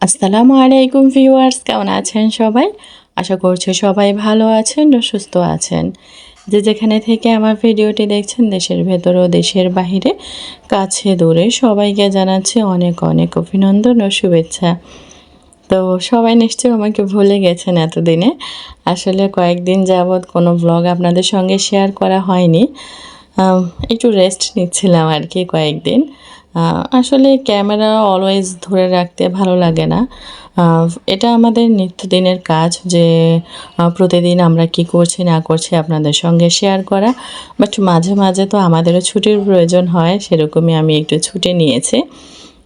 আসসালামু আলাইকুম ভিউয়ার্স, কেমন আছেন সবাই? আশা করছি সবাই ভালো আছেন ও সুস্থ আছেন। যে যেখানে থেকে আমার ভিডিওটি দেখছেন, দেশের ভেতর ও দেশের বাহিরে, কাছে দূরে সবাইকে জানাচ্ছি অনেক অনেক অভিনন্দন ও শুভেচ্ছা। তো সবাই নিশ্চয়ই আমাকে ভুলে গেছেন এতদিনে। আসলে কয়েকদিন যাবৎ কোনো ব্লগ আপনাদের সঙ্গে শেয়ার করা হয়নি। একটু রেস্ট নিচ্ছিলাম আর কি কয়েকদিন। আসলে ক্যামেরা অলওয়েজ ধরে রাখতে ভালো লাগে না। এটা আমাদের নিত্যদিনের কাজ যে প্রতিদিন আমরা কি করছি, না করছি আপনাদের সঙ্গে শেয়ার করা। বাট মাঝে মাঝে তো আমাদেরও ছুটির প্রয়োজন হয়, সেরকমই আমি একটু ছুটি নিয়েছি।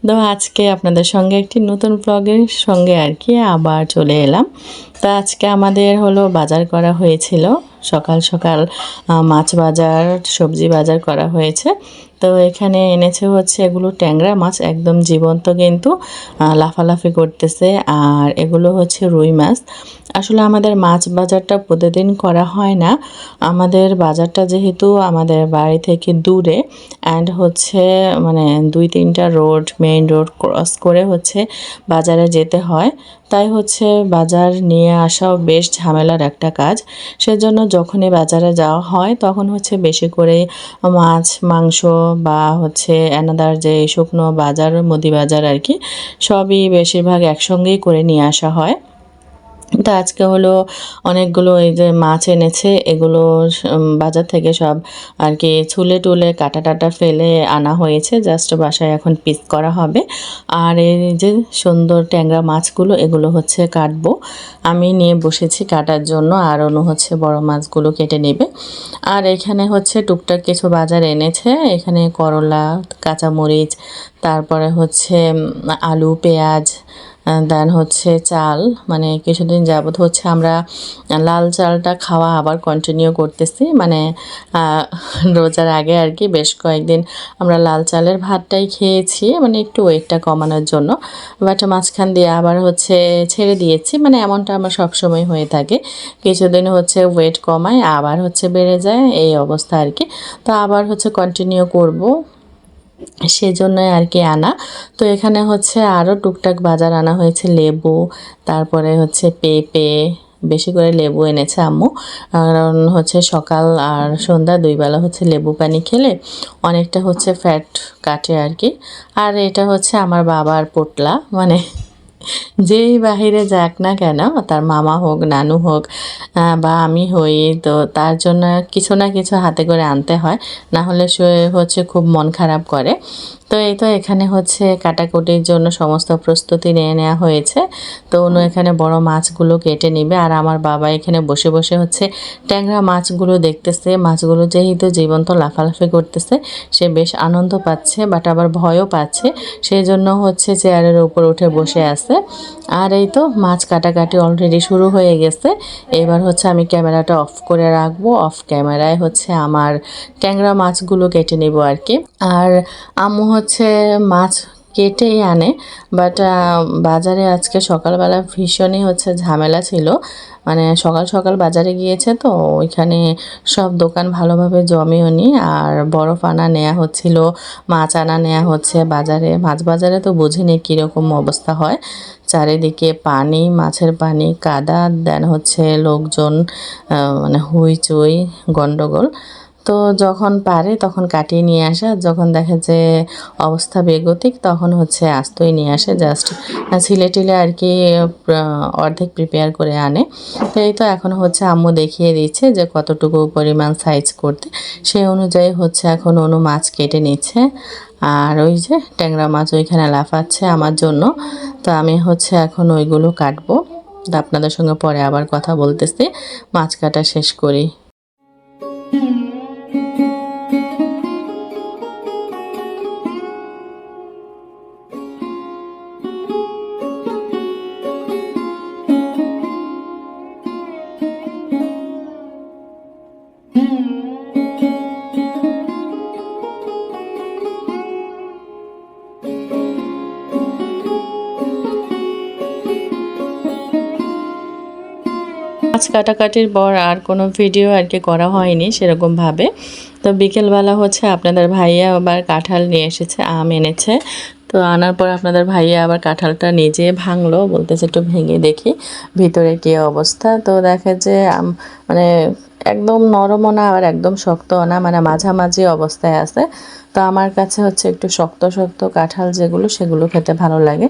তো আজকে আপনাদের সঙ্গে একটি নতুন ব্লগের সঙ্গে আর কি আবার চলে এলাম। তো আজকে আমাদের হলো বাজার করা হয়েছিল। সকাল সকাল মাছ বাজার, সবজি বাজার করা হয়েছে। তো এখানে এনেছে হচ্ছে এগুলো ট্যাংরা মাছ, একদম জীবন্ত কিন্তু লাফালাফি করতেছে। আর এগুলো হচ্ছে রুই মাছ। আসলে আমাদের মাছ বাজারটা প্রতিদিন করা হয় না। আমাদের বাজারটা যেহেতু আমাদের বাড়ি থেকে দূরে অ্যান্ড হচ্ছে মানে দুই তিনটা রোড মেইন রোড ক্রস করে হচ্ছে বাজারে যেতে হয়। তাই হচ্ছে বাজার নিয়ে আসাও বেশ ঝামেলার একটা কাজ। সেজন্য যখনই বাজারে যাওয়া হয়, তখন হচ্ছে বেশি করে মাছ, মাংস বা হচ্ছে অ্যানাদার যে শুকনো বাজার, মুদি বাজার আর কি, সবই বেশিরভাগ একসঙ্গেই করে নিয়ে আসা হয়। তো আজকে হলো অনেকগুলো এই যে মাছ এনেছে, এগুলো বাজার থেকে সব আর কি ছুলে টুলে কাটা টাটা ফেলে আনা হয়েছে, জাস্ট বাসায় এখন পিস করা হবে। আর এই যে সুন্দর ট্যাংরা মাছগুলো, এগুলো হচ্ছে কাটবো। আমি নিয়ে বসেছি কাটার জন্য, আর অনু হচ্ছে বড় মাছগুলো কেটে নেবে। আর এখানে হচ্ছে টুকটাক কিছু বাজার এনেছে, এখানে করলা, কাঁচামরিচ, তারপরে হচ্ছে আলু, পেঁয়াজ দেন হচ্ছে চাল মানে কিছুদিন যাবত হচ্ছে আমরা লাল চালটা খাওয়া আবার কন্টিনিউ করতেছি। মানে রোজার আগে আর কি বেশ কয়েকদিন আমরা লাল চালের ভাতটাই খেয়েছি মানে একটু ওয়েটটা কমানোর জন্য। বাট মাঝখান দিয়ে আবার হচ্ছে ছেড়ে দিয়েছি মানে এমনটা আমার সবসময় হয়ে থাকে। কিছুদিন হচ্ছে ওয়েট কমায়, আবার হচ্ছে বেড়ে যায়, এই অবস্থা আর কি। তো আবার হচ্ছে কন্টিনিউ করব। সেজন্যই আর কি আনা। তো এখানে হচ্ছে আরও টুকটাক বাজার আনা হয়েছে, লেবু, তারপরে হচ্ছে পেঁপে, বেশি করে লেবু এনেছে আম্মু। কারণ হচ্ছে সকাল আর সন্ধ্যা দুই বেলা হচ্ছে লেবু পানি খেলে অনেকটা হচ্ছে ফ্যাট কাটে আর কি। আর এটা হচ্ছে আমার বাবার পোটলা মানে যেই বাহিরে যাক না কেন, তার মামা হোক, নানু হোক বা আমি হই, তো তার জন্য কিছু না কিছু হাতে করে আনতে হয়। না হলে সে হচ্ছে খুব মন খারাপ করে। তো এই তো এখানে হচ্ছে কাটাকুটির জন্য সমস্ত প্রস্তুতি নিয়ে নেওয়া হয়েছে। তো উনি এখানে বড় মাছগুলো কেটে নিবে। আর আমার বাবা এখানে বসে বসে হচ্ছে ট্যাংরা মাছগুলো দেখতেছে। মাছগুলো যেহেতু জীবন্ত লাফালাফি করতেছে, সে বেশ আনন্দ পাচ্ছে বাট আবার ভয়ও পাচ্ছে। সেই জন্য হচ্ছে চেয়ারের উপর উঠে বসে আছে। আর এই তো মাছ কাটাকাটি অলরেডি শুরু হয়ে গেছে। এবার হচ্ছে আমি ক্যামেরাটা অফ করে রাখব। অফ ক্যামেরায় হচ্ছে আমার ট্যাংরা মাছগুলো কেটে নেব আর কি। আর আম্মু হচ্ছে মাছ কেটেই আনে বাট বাজারে আজকে সকালবেলা ভীষণই হচ্ছে ঝামেলা ছিল। মানে সকাল সকাল বাজারে গিয়েছে তো, ওইখানে সব দোকান ভালোভাবে জমেও নি, আর বরফ আনা নেওয়া হচ্ছিল, মাছ আনা নেওয়া হচ্ছে বাজারে। মাছ বাজারে তো বুঝিনি কীরকম অবস্থা হয়। চারিদিকে পানি, মাছের পানি, কাদা দেন হচ্ছে লোকজন মানে হইচই, গন্ডগোল। তো যখন পারে তখন কাটিয়ে নিয়ে আসে, যখন দেখে যে অবস্থা বেগতিক তখন হচ্ছে আস্তই নিয়ে আসে জাস্ট ছিলে টিলে আর কি অর্ধেক প্রিপেয়ার করে আনে। তো এই তো এখন হচ্ছে আম্মু দেখিয়ে দিচ্ছে যে কতটুকু পরিমাণ সাইজ করতে। সেই অনুযায়ী হচ্ছে এখন অনু মাছ কেটে নিচ্ছে। আর ওই যে ট্যাংরা মাছ ওইখানে লাফাচ্ছে আমার জন্য। তো আমি হচ্ছে এখন ওইগুলো কাটবো। আপনাদের সঙ্গে পরে আবার কথা বলতেছি। মাছ কাটা শেষ করি। মাছ কাটাকাটির পর আর কোনো ভিডিও আর কি করা হয়নি সেরকমভাবে তো বিকেলবেলা হচ্ছে আপনাদের ভাইয়া আবার কাঁঠাল নিয়ে এসেছে, আম এনেছে। তো আনার পর আপনাদের ভাইয়া আবার কাঁঠালটা নিজে ভাঙলো, বলতেছে একটু ভেঙে দেখি ভিতরে কী অবস্থা। তো দেখে যে মানে একদম নরমও না, আবার একদম শক্তও না মানে মাঝামাঝি অবস্থায় আছে। তো আমার কাছে হচ্ছে একটু শক্ত শক্ত কাঁঠাল যেগুলো, সেগুলো খেতে ভালো লাগে।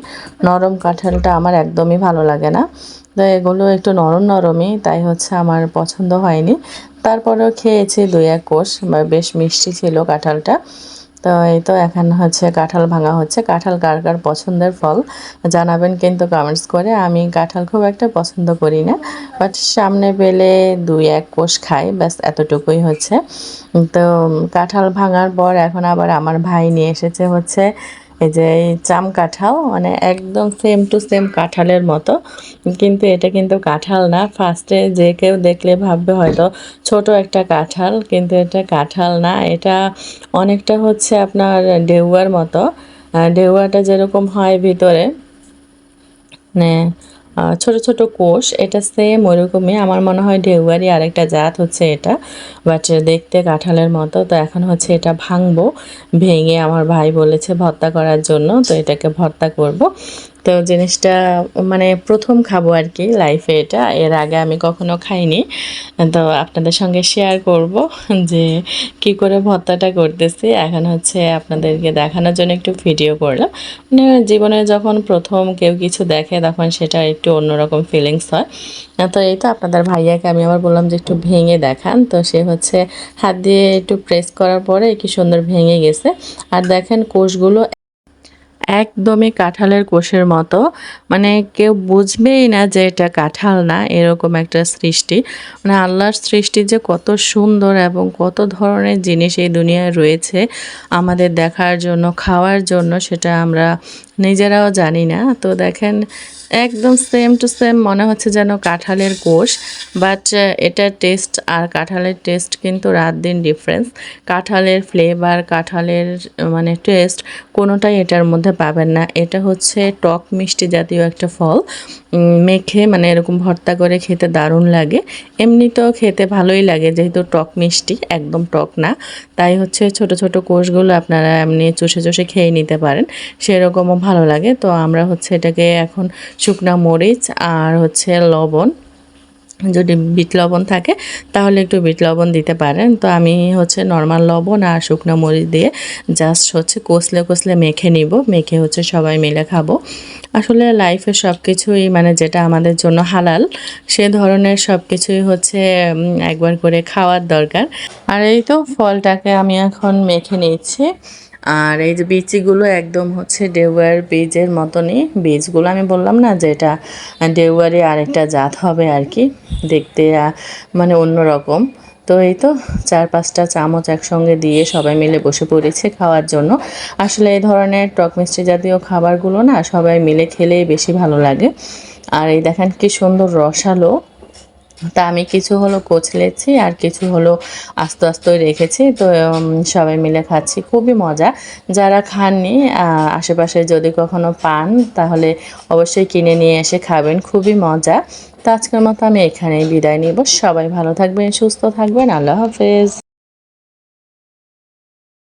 নরম কাঁঠালটা আমার একদমই ভালো লাগে না। তো এগুলো একটু নরম নরমই, তাই হচ্ছে আমার পছন্দ হয়নি। তারপরেও খেয়েছি দুই এক কোষ বেশ মিষ্টি ছিল কাঁঠালটা। তো এই তো এখন হচ্ছে কাঁঠাল ভাঙা হচ্ছে। কাঁঠাল কার কার পছন্দের ফল জানাবেন কিন্তু কমেন্টস করে। আমি কাঁঠাল খুব একটা পছন্দ করি না বাট সামনে পেলে দুই এক কোষ খাই, ব্যাস এতটুকুই হচ্ছে। তো কাঁঠাল ভাঙার পর এখন আবার আমার ভাই নিয়ে এসেছে হচ্ছে এই যে এই চাম কাঁঠাল মানে একদম সেম টু সেম কাঁঠালের মতো। কিন্তু এটা কিন্তু কাঁঠাল না। ফার্স্টে যে কেউ দেখলে ভাববে হয়তো ছোট একটা কাঁঠাল, কিন্তু এটা কাঁঠাল না। এটা অনেকটা হচ্ছে আপনার ডেউয়ার মতো। ডেউয়াটা যেরকম হয় ভিতরে মানে ছোট ছোট কোষ, এটা সেম ওরকমই। আমার মনে হয় ঢেউয়ারি আরেকটা জাত হচ্ছে এটা বাট দেখতে কাঁঠালের মতো। তো এখন হচ্ছে এটা ভাঙবো, ভেঙে আমার ভাই বলেছে ভর্তা করার জন্য, তো এটাকে ভর্তা করব। তো জিনিসটা মানে প্রথম খাব আর কি লাইফে এটা। এর আগে আমি কখনো খাইনি। তো আপনাদের সঙ্গে শেয়ার করব যে কি করে ভর্তাটা করতেছি। এখন হচ্ছে আপনাদেরকে দেখানোর জন্য একটু ভিডিও করলাম। মানে জীবনে যখন প্রথম কেউ কিছু দেখে তখন সেটা একটু অন্যরকম ফিলিংস হয়। তো এই তো আপনাদের ভাইয়াকে আমি আবার বললাম যে একটু ভেঙে দেখান। তো সে হচ্ছে হাত দিয়ে একটু প্রেস করার পরে কি সুন্দর ভেঙে গেছে। আর দেখেন কোষগুলো একদমই কাঁঠালের কোষের মতো। মানে কেউ বুঝবেই না যে এটা কাঁঠাল না, এরকম একটা সৃষ্টি। মানে আল্লাহর সৃষ্টি যে কত সুন্দর এবং কত ধরনের জিনিস এই দুনিয়ায় রয়েছে, আমাদের দেখার জন্য, খাওয়ার জন্য, সেটা আমরা নিজেরাও জানি না। তো দেখেন একদম সেম টু সেম মনে হচ্ছে যেন কাঁঠালের কোষ বাট এটা টেস্ট আর কাঁঠালের টেস্ট কিন্তু রাত দিন ডিফারেন্স কাঁঠালের ফ্লেভার কাঁঠালের মানে টেস্ট কোনোটাই এটার মধ্যে পাবেন না। এটা হচ্ছে টক মিষ্টি জাতীয় একটা ফল। মেখে মানে এরকম ভর্তা করে খেতে দারুণ লাগে। এমনিতেও খেতে ভালোই লাগে, যেহেতু টক মিষ্টি, একদম টক না। তাই হচ্ছে ছোট ছোট কোষগুলো আপনারা এমনি চষে চষে খেয়ে নিতে পারেন। সেরকমও ভালো লাগে। তো আমরা হচ্ছে এটাকে এখন শুকনা মরিচ আর হচ্ছে লবণ। যদি বিট লবণ থাকে, তাহলে একটু বিট লবণ দিতে পারেন। তো আমি হচ্ছে নর্মাল লবণ আর শুকনো মরিচ দিয়ে জাস্ট হচ্ছে কষলে কষলে মেখে নিব। মেখে হচ্ছে সবাই মিলে খাব। আসলে লাইফে সব কিছুই মানে যেটা আমাদের জন্য হালাল, সে ধরনের সব কিছুই হচ্ছে একবার করে খাওয়ার দরকার। আর এই তো ফলটাকে আমি এখন মেখে নিচ্ছি। আর এই যে বিচিগুলো একদম হচ্ছে ডেউয়ার বীজের মতনই বীজগুলো, আমি বললাম না যে এটা ডেউয়ারি আরেকটা জাত হবে আর কি, দেখতে মানে অন্যরকম। তো এই তো চার পাঁচটা চামচ একসঙ্গে দিয়ে সবাই মিলে বসে পড়েছে খাওয়ার জন্য। আসলে এই ধরনের টক মিষ্টি জাতীয় খাবারগুলো না সবাই মিলে খেলেই বেশি ভালো লাগে। আর এই দেখেন কি সুন্দর রসালো তা আমি কিছু হলো কোচলেছি আর কিছু হলো আস্তে আস্তে রেখেছি। তো সবাই মিলে খাচ্ছি। খুবই মজা। যারা খাননি আশেপাশে যদি কখনো পান, তাহলে অবশ্যই কিনে নিয়ে এসে খাবেন। খুবই মজা। তো আজকের মতো আমি এখানেই বিদায় নিব। সবাই ভালো থাকবেন, সুস্থ থাকবেন। আল্লাহ হাফেজ।